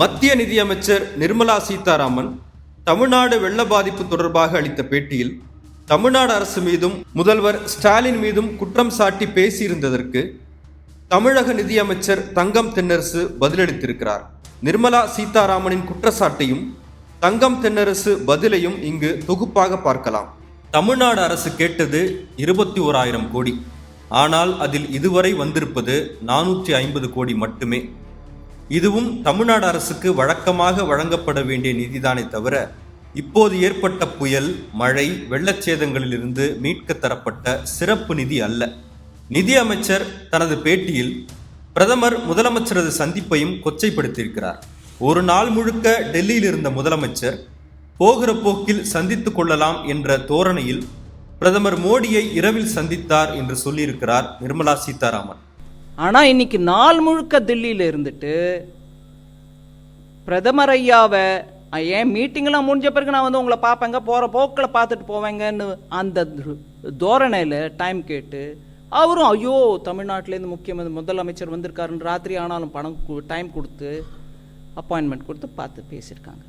மத்திய நிதியமைச்சர் நிர்மலா சீதாராமன் தமிழ்நாடு வெள்ள பாதிப்பு தொடர்பாக அளித்த பேட்டியில் தமிழ்நாடு அரசு மீதும் முதல்வர் ஸ்டாலின் மீதும் குற்றம் சாட்டி பேசியிருந்ததற்கு தமிழக நிதியமைச்சர் தங்கம் தென்னரசு பதிலளித்திருக்கிறார். நிர்மலா சீதாராமனின் குற்றச்சாட்டையும் தங்கம் தென்னரசு பதிலையும் இங்கு தொகுப்பாக பார்க்கலாம். தமிழ்நாடு அரசு கேட்டது இருபத்தி ஓராயிரம் கோடி. ஆனால் அதில் இதுவரை வந்திருப்பது நானூற்றி ஐம்பது கோடி மட்டுமே. இதுவும் தமிழ்நாடு அரசுக்கு வழக்கமாக வழங்கப்பட வேண்டிய நிதிதானே தவிர இப்போது ஏற்பட்ட புயல் மழை வெள்ளச்சேதங்களிலிருந்து மீட்க தரப்பட்ட சிறப்பு நிதி அல்ல. நிதி அமைச்சர் தனது பேட்டியில் பிரதமர் முதலமைச்சரது சந்திப்பையும் கொச்சைப்படுத்தியிருக்கிறார். ஒரு நாள் முழுக்க டெல்லியில் இருந்த முதலமைச்சர் போகிற போக்கில் சந்தித்துக் கொள்ளலாம் என்ற தோரணையில் பிரதமர் மோடியை இரவில் சந்தித்தார் என்று சொல்லியிருக்கிறார் நிர்மலா சீதாராமன். ஆனால் இன்னைக்கு நாள் முழுக்க தில்லியில் இருந்துட்டு பிரதமர் ஐயாவை ஏன் மீட்டிங்லாம் முடிஞ்ச பிறகு நான் வந்து உங்களை பார்ப்பேங்க? போகிற போக்கில் பார்த்துட்டு போவேங்கன்னு அந்த தோரணையில் டைம் கேட்டு அவரும் ஐயோ தமிழ்நாட்டிலேருந்து முக்கியமந்திரி முதலமைச்சர் வந்திருக்காருன்னு ராத்திரி ஆனாலும் பணம் டைம் கொடுத்து அப்பாயின்மெண்ட் கொடுத்து பார்த்து பேசியிருக்காங்க.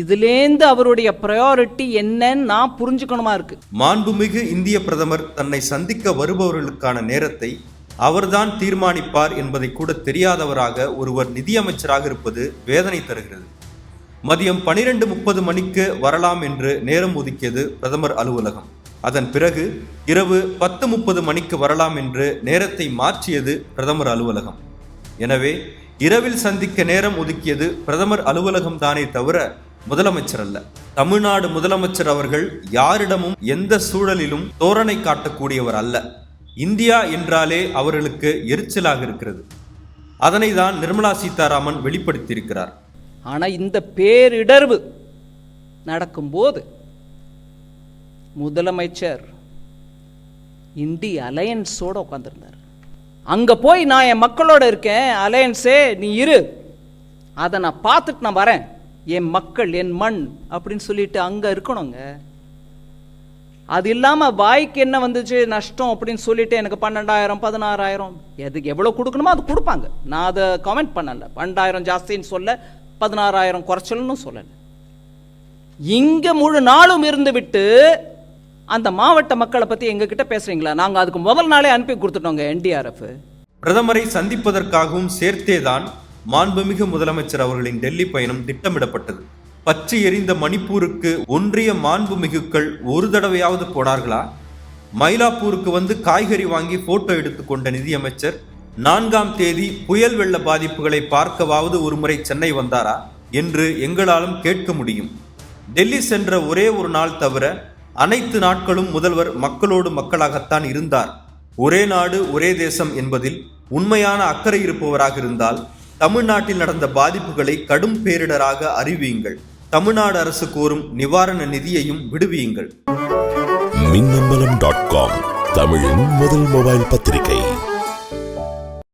இதுலேருந்து அவருடைய ப்ரையாரிட்டி என்னன்னு நான் புரிஞ்சுக்கணுமா இருக்கு? மாண்புமிகு இந்திய பிரதமர் தன்னை சந்திக்க வருபவர்களுக்கான நேரத்தை அவர்தான் தீர்மானிப்பார் என்பதை கூட தெரியாதவராக ஒருவர் நிதியமைச்சராக இருப்பது வேதனை தருகிறது. மதியம் பனிரெண்டு முப்பது மணிக்கு வரலாம் என்று நேரம் ஒதுக்கியது பிரதமர் அலுவலகம். அதன் பிறகு இரவு பத்து முப்பது மணிக்கு வரலாம் என்று நேரத்தை மாற்றியது பிரதமர் அலுவலகம். எனவே இரவில் சந்திக்க நேரம் ஒதுக்கியது பிரதமர் அலுவலகம் தானே தவிர முதலமைச்சர் அல்ல. தமிழ்நாடு முதலமைச்சர் அவர்கள் யாரிடமும் எந்த சூழலிலும் தோரணை காட்டக்கூடியவர் அல்ல. இந்தியா என்றாலே அவர்களுக்கு எரிச்சலாக இருக்கிறது. அதனை தான் நிர்மலா சீதாராமன் வெளிப்படுத்தியிருக்கிறார். ஆனால் இந்த பேரிடர்வு நடக்கும்போது முதலமைச்சர் இந்தி அலையன்ஸோட உட்காந்துருந்தார் அங்கே போய் நான் என் மக்களோட இருக்கேன் அலையன்ஸே நீ இரு. அதை நான் பார்த்துட்டு நான் வரேன். என் மக்கள் என் மண் அப்படின்னு சொல்லிட்டு அங்கே இருக்கணுங்க. அது இல்லாமல் வாய்க்கு என்ன வந்துச்சு? நஷ்டம் அப்படின்னு சொல்லிட்டு எனக்கு பன்னெண்டாயிரம் பதினாறாயிரம் எதுக்கு எவ்வளோ கொடுக்கணுமோ அது கொடுப்பாங்க. நான் அதை கமெண்ட் பண்ணலை. பன்னெண்டாயிரம் ஜாஸ்தின்னு சொல்ல பதினாறாயிரம் குறைச்சல்னு சொல்லலை. இங்கே முழு நாளும் இருந்து விட்டு அந்த மாவட்ட மக்களை பற்றி எங்ககிட்ட பேசுகிறீங்களா நாங்கள் அதுக்கு முதல் நாளே அனுப்பி கொடுத்துட்டோங்க என்டிஆர்எஃப். பிரதமரை சந்திப்பதற்காகவும் சேர்த்தேதான் மாண்புமிகு முதலமைச்சர் அவர்களின் டெல்லி பயணம் திட்டமிடப்பட்டது. பற்றி எரிந்த மணிப்பூருக்கு ஒன்றிய மாண்புமிகுக்கள் ஒரு தடவையாவது போனார்களா? மயிலாப்பூருக்கு வந்து காய்கறி வாங்கி போட்டோ எடுத்துக்கொண்ட நிதியமைச்சர் நான்காம் தேதி புயல் வெள்ள பாதிப்புகளை பார்க்கவாவது ஒருமுறை சென்னை வந்தாரா என்று எங்களாலும் கேட்க முடியும். டெல்லி சென்ற ஒரே ஒரு நாள் தவிர அனைத்து நாட்களும் முதல்வர் மக்களோடு மக்களாகத்தான் இருந்தார். ஒரே நாடு ஒரே தேசம் என்பதில் உண்மையான அக்கறை இருப்பவராக இருந்தால் தமிழ்நாட்டில் நடந்த பாதிப்புகளை கடும் பேரிடராக அறிவியுங்கள். தமிழ்நாடு அரசு கோரும் நிவாரண நிதியையும் விடுவியுங்கள். மின்னம்பலம் டாட் காம் தமிழின் முதல் மொபைல் பத்திரிகை.